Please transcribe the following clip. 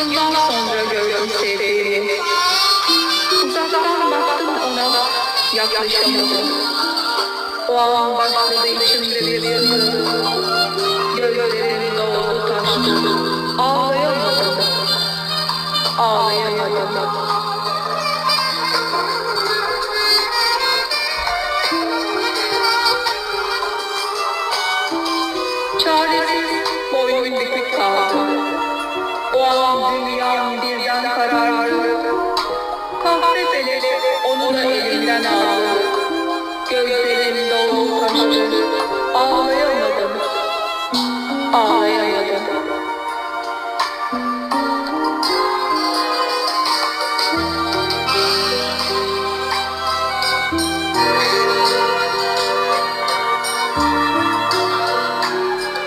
Yıllar sonra gördüm sevdiğimi. Uzaktan baktım ona, yaklaşamadım. O an başladı içimde bir sızı. Gözlerim doldu taştı. Ağlayamadım. Ağlayamadım. Çaresiz boynum bükük kaldı. Dünyam birden karardı. Kahve felek onu da elinden aldı. Gözlerim doldu taştı. Ağlayamadım. Ağlayamadım.